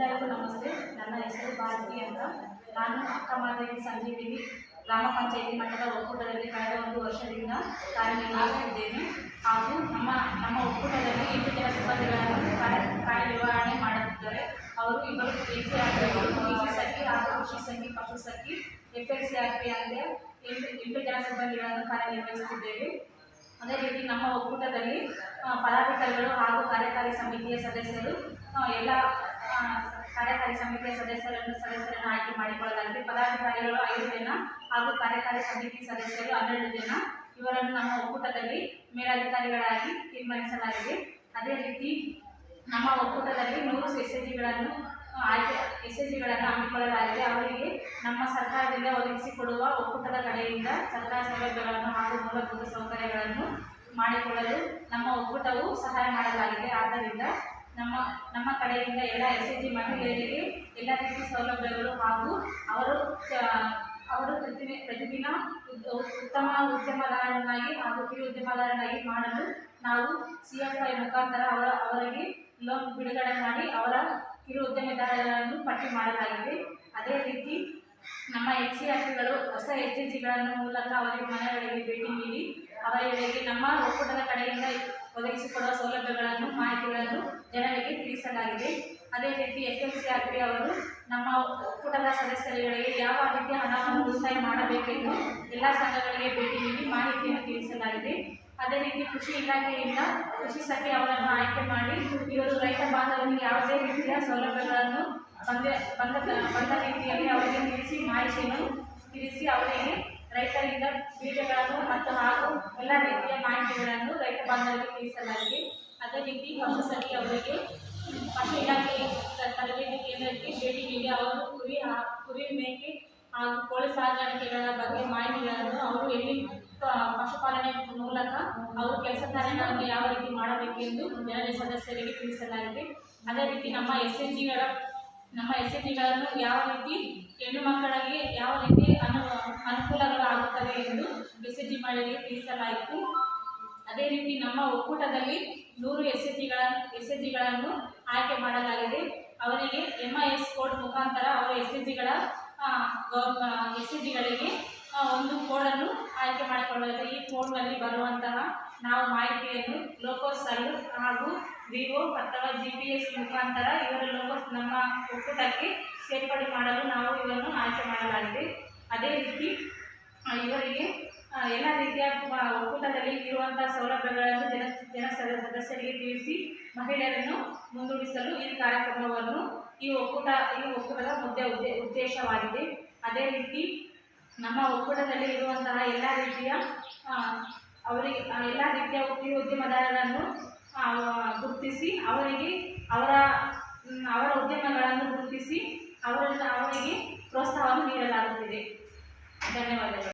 ಎಲ್ಲರಿಗೂ ನಮಸ್ತೆ. ನನ್ನ ಹೆಸರು ಭಾರತಿ ಅಂತ. ನಾನು ಅಕ್ಕ ಮಾದೇವಿ ಸಂಜೀವಿನಿ. ಗ್ರಾಮ ಪಂಚಾಯಿತಿ ಮಟ್ಟದ ಒಕ್ಕೂಟದಲ್ಲಿ ಕಳೆದ ಒಂದು ವರ್ಷದಿಂದ ಕಾರ್ಯನಿರ್ವಹಿಸುತ್ತಿದ್ದೇನೆ. ಹಾಗೂ ನಮ್ಮ ನಮ್ಮ ಒಕ್ಕೂಟದಲ್ಲಿ ಎಂಟು ಜನ ಸಿಬ್ಬಂದಿಗಳನ್ನು ಕಾರ್ಯ, ಕಾರ್ಯನಿರ್ವಹಣೆ ಮಾಡುತ್ತಿದ್ದಾರೆ. ಅವರು ಇಬ್ಬರು ಎ ಸಿ ಆರ್ ಪಿ ಸಖಿ ಹಾಗೂ ಕೃಷಿ ಸಖಿ, ಪಶು ಸಖಿ, ಎಫ್ ಎಲ್ ಸಿ ಪಿ ಅಂದರೆ ಎಂಟು ಎಂಟು ಜನ ಸಿಬ್ಬಂದಿಗಳನ್ನು ಕಾರ್ಯನಿರ್ವಹಿಸುತ್ತಿದ್ದೇವೆ. ಅದೇ ರೀತಿ ನಮ್ಮ ಒಕ್ಕೂಟದಲ್ಲಿ ಪದಾಧಿಕಾರಿಗಳು ಹಾಗೂ ಕಾರ್ಯಕಾರಿ ಸಮಿತಿಯ ಸದಸ್ಯರು ಎಲ್ಲ ಕಾರ್ಯಕಾರಿ ಸಮಿತಿಯ ಸದಸ್ಯರನ್ನು ಸದಸ್ಯರನ್ನು ಆಯ್ಕೆ ಮಾಡಿಕೊಳ್ಳಲಾಗಿದೆ. ಪದಾಧಿಕಾರಿಗಳು ಐದು ಜನ ಹಾಗೂ ಕಾರ್ಯಕಾರಿ ಸಮಿತಿ ಸದಸ್ಯರು ಹನ್ನೆರಡು ಜನ. ಇವರನ್ನು ನಮ್ಮ ಒಕ್ಕೂಟದಲ್ಲಿ ಮೇಲಾಧಿಕಾರಿಗಳಾಗಿ ತೀರ್ಮಾನಿಸಲಾಗಿದೆ. ಅದೇ ರೀತಿ ನಮ್ಮ ಒಕ್ಕೂಟದಲ್ಲಿ ನೂರು ಎಸ್ ಎಸ್ ಜಿಗಳನ್ನು ಆಯ್ಕೆ, ಎಸ್ ಎಸ್ ಜಿಗಳನ್ನು ಹಮ್ಮಿಕೊಳ್ಳಲಾಗಿದೆ. ಅವರಿಗೆ ನಮ್ಮ ಸರ್ಕಾರದಿಂದ ಒದಗಿಸಿಕೊಡುವ ಒಕ್ಕೂಟದ ಕಡೆಯಿಂದ ಸರ್ಕಾರ ಸೌಲಭ್ಯಗಳನ್ನು ಹಾಗೂ ಮೂಲಭೂತ ಸೌಕರ್ಯಗಳನ್ನು ಮಾಡಿಕೊಳ್ಳಲು ನಮ್ಮ ಒಕ್ಕೂಟವು ಸಹಾಯ ಮಾಡಲಾಗಿದೆ. ಆದ್ದರಿಂದ ನಮ್ಮ ನಮ್ಮ ಕಡೆಯಿಂದ ಎಲ್ಲ ಎಸ್ ಎ ಜಿ ಮಹಿಳೆಯರಿಗೆ ಎಲ್ಲ ರೀತಿಯ ಸೌಲಭ್ಯಗಳು ಹಾಗೂ ಅವರು ಅವರು ಪ್ರತಿ ಪ್ರತಿದಿನ ಉದ್- ಉತ್ತಮ ಉದ್ಯಮದಾರರನ್ನಾಗಿ ಹಾಗೂ ಕಿರು ಉದ್ಯಮದಾರನಾಗಿ ಮಾಡಲು ನಾವು ಸಿ ಎಫ್ ಐ ಮುಖಾಂತರ ಅವರ, ಅವರಿಗೆ ಲೋನ್ ಬಿಡುಗಡೆ ಮಾಡಿ ಅವರ ಕಿರು ಉದ್ಯಮದಾರರನ್ನು ಪಟ್ಟಿ ಮಾಡಲಾಗಿದೆ. ಅದೇ ರೀತಿ ನಮ್ಮ ಎಚ್ ಸಿ ಪಿಗಳು ಹೊಸ ಎಚ್ ಎ ಜಿಗಳನ್ನು ಮೂಲಕ ಅವರಿಗೆ ಮನೆಗಳಿಗೆ ಭೇಟಿ ನೀಡಿ ಅವರಿಗೆ ನಮ್ಮ ಒಕ್ಕೂಟದ ಕಡೆಯಿಂದ ಒದಗಿಸಿಕೊಡುವ ಸೌಲಭ್ಯಗಳನ್ನು, ಮಾಹಿತಿಗಳನ್ನು ಜನರಿಗೆ ಅದೇ ರೀತಿ ಎಸ್ ಎಲ್ ಸಿ ಆರ್ ಅವರು ನಮ್ಮ ಒಕ್ಕೂಟದ ಸದಸ್ಯರುಗಳಿಗೆ ಯಾವ ರೀತಿಯ ಹಣವನ್ನು ಉಳಿತಾಯ ಮಾಡಬೇಕೆಂದು ಎಲ್ಲ ಸಂಘಗಳಿಗೆ ಭೇಟಿ ನೀಡಿ ಮಾಹಿತಿಯನ್ನು ತಿಳಿಸಲಾಗಿದೆ. ಅದೇ ರೀತಿ ಕೃಷಿ ಇಲಾಖೆಯಿಂದ ಕೃಷಿ ಸಖಿ ಅವರನ್ನು ಆಯ್ಕೆ ಮಾಡಿ ಇವರು ರೈತ ಬಾಂಧವರಿಗೆ ಯಾವುದೇ ರೀತಿಯ ಸೌಲಭ್ಯಗಳನ್ನು ಬಂದ ಬಂದ ಬಂದ ರೀತಿಯಲ್ಲಿ ಅವರಿಗೆ ತಿಳಿಸಿ, ಮಾಹಿತಿಯನ್ನು ತಿಳಿಸಿ ಅವರಿಗೆ ರೈತರಿಂದ ಬೀಜಗಳನ್ನು ಮತ್ತು ಹಾಗೂ ಎಲ್ಲ ರೀತಿಯ ಮಾಹಿತಿಗಳನ್ನು ರೈತ ಬಾಂಧವರಿಗೆ ತಿಳಿಸಲಾಗಿದೆ. ಅದೇ ರೀತಿ ಹೊಸ ಸಖಿ ಅವರಿಗೆ ಪಶು ಇಲಾಖೆ ತರಬೇತಿ ಕೇಂದ್ರಕ್ಕೆ ಭೇಟಿ ನೀಡಿ ಅವರು ಕುರಿ ಕುರಿ ಮೇಕೆ ಹಾಗೂ ಕೋಳಿ ಸಾಗಾಣಿಕೆಗಳ ಬಗ್ಗೆ ಮಾಹಿತಿಗಳನ್ನು ಅವರು ಎಲ್ಲಿ ಪಶುಪಾಲನೆ ಮೂಲಕ ಅವರು ಕೆಲಸ ಕಾರ್ಯಗಳನ್ನು ಯಾವ ರೀತಿ ಮಾಡಬೇಕೆಂದು ಜನರ ಸದಸ್ಯರಿಗೆ ತಿಳಿಸಲಾಗಿದೆ. ಅದೇ ರೀತಿ ನಮ್ಮ ಎಸ್ ಎನ್ ಜಿಗಳ ನಮ್ಮ ಎಸ್ ಎನ್ ಜಿಗಳನ್ನು ಯಾವ ರೀತಿ ಹೆಣ್ಣು ಮಕ್ಕಳಿಗೆ ಯಾವ ರೀತಿ ಅನು ಅನುಕೂಲಗಳು ಎಂದು ಎಸ್ ಎನ್ ಜಿ ಮಹಿಳೆಗೆ ತಿಳಿಸಲಾಯಿತು. ಅದೇ ರೀತಿ ನಮ್ಮ ಒಕ್ಕೂಟದಲ್ಲಿ ನೂರು ಎಸ್ ಎಸ್ ಜಿಗಳ ಎಸ್ ಎಸ್ ಜಿಗಳನ್ನು ಆಯ್ಕೆ ಮಾಡಲಾಗಿದೆ. ಅವರಿಗೆ ಎಂ ಐ ಎಸ್ ಕೋಡ್ ಮುಖಾಂತರ ಅವರ ಎಸ್ ಎಸ್ ಜಿಗಳ ಎಸ್ ಎಸ್ ಜಿಗಳಿಗೆ ಒಂದು ಕೋಡನ್ನು ಆಯ್ಕೆ ಮಾಡಿಕೊಳ್ಳಲಾಗಿದೆ. ಈ ಕೋಡ್ನಲ್ಲಿ ಬರುವಂತಹ ನಾವು ಮಾಹಿತಿಯನ್ನು ಲೋಕೋಸ್ ಅಲ್ಲೂ ಹಾಗೂ ವಿವೋ ಅಥವಾ ಜಿ ಪಿ ಎಸ್ ಮುಖಾಂತರ ಇವರ ಲೋಕೋಸ್ ನಮ್ಮ ಒಕ್ಕೂಟಕ್ಕೆ ಸೇರ್ಪಡೆ ಮಾಡಲು ನಾವು ಇವರನ್ನು ಆಯ್ಕೆ ಮಾಡಲಾಗಿದೆ. ಅದೇ ರೀತಿ ಇವರಿಗೆ ಎಲ್ಲ ರೀತಿಯ ಒಕ್ಕೂಟದಲ್ಲಿ ಇರುವಂತಹ ಸೌಲಭ್ಯಗಳನ್ನು ಜನ ಜನ ಸದ- ಸದಸ್ಯರಿಗೆ ತಿಳಿಸಿ ಮಹಿಳೆಯರನ್ನು ಮುಂದೂಡಿಸಲು ಈ ಕಾರ್ಯಕ್ರಮವನ್ನು ಈ ಒಕ್ಕೂಟ, ಈ ಒಕ್ಕೂಟದ ಮುದ್ದೆ ಉದ್ದೇ, ಉದ್ದೇಶವಾಗಿದೆ. ಅದೇ ರೀತಿ ನಮ್ಮ ಒಕ್ಕೂಟದಲ್ಲಿ ಇರುವಂತಹ ಎಲ್ಲ ರೀತಿಯ ಅವರಿಗೆ ಎಲ್ಲ ರೀತಿಯ ಉದ್ಯೋಗ ಉದ್ಯಮದಾರರನ್ನು ಗುರುತಿಸಿ ಅವರಿಗೆ ಅವರ ಅವರ ಉದ್ಯಮಗಳನ್ನು ಗುರುತಿಸಿ ಅವರನ್ನು, ಅವರಿಗೆ ಪ್ರೋತ್ಸಾಹವನ್ನು ನೀಡಲಾಗುತ್ತಿದೆ. ಧನ್ಯವಾದಗಳು.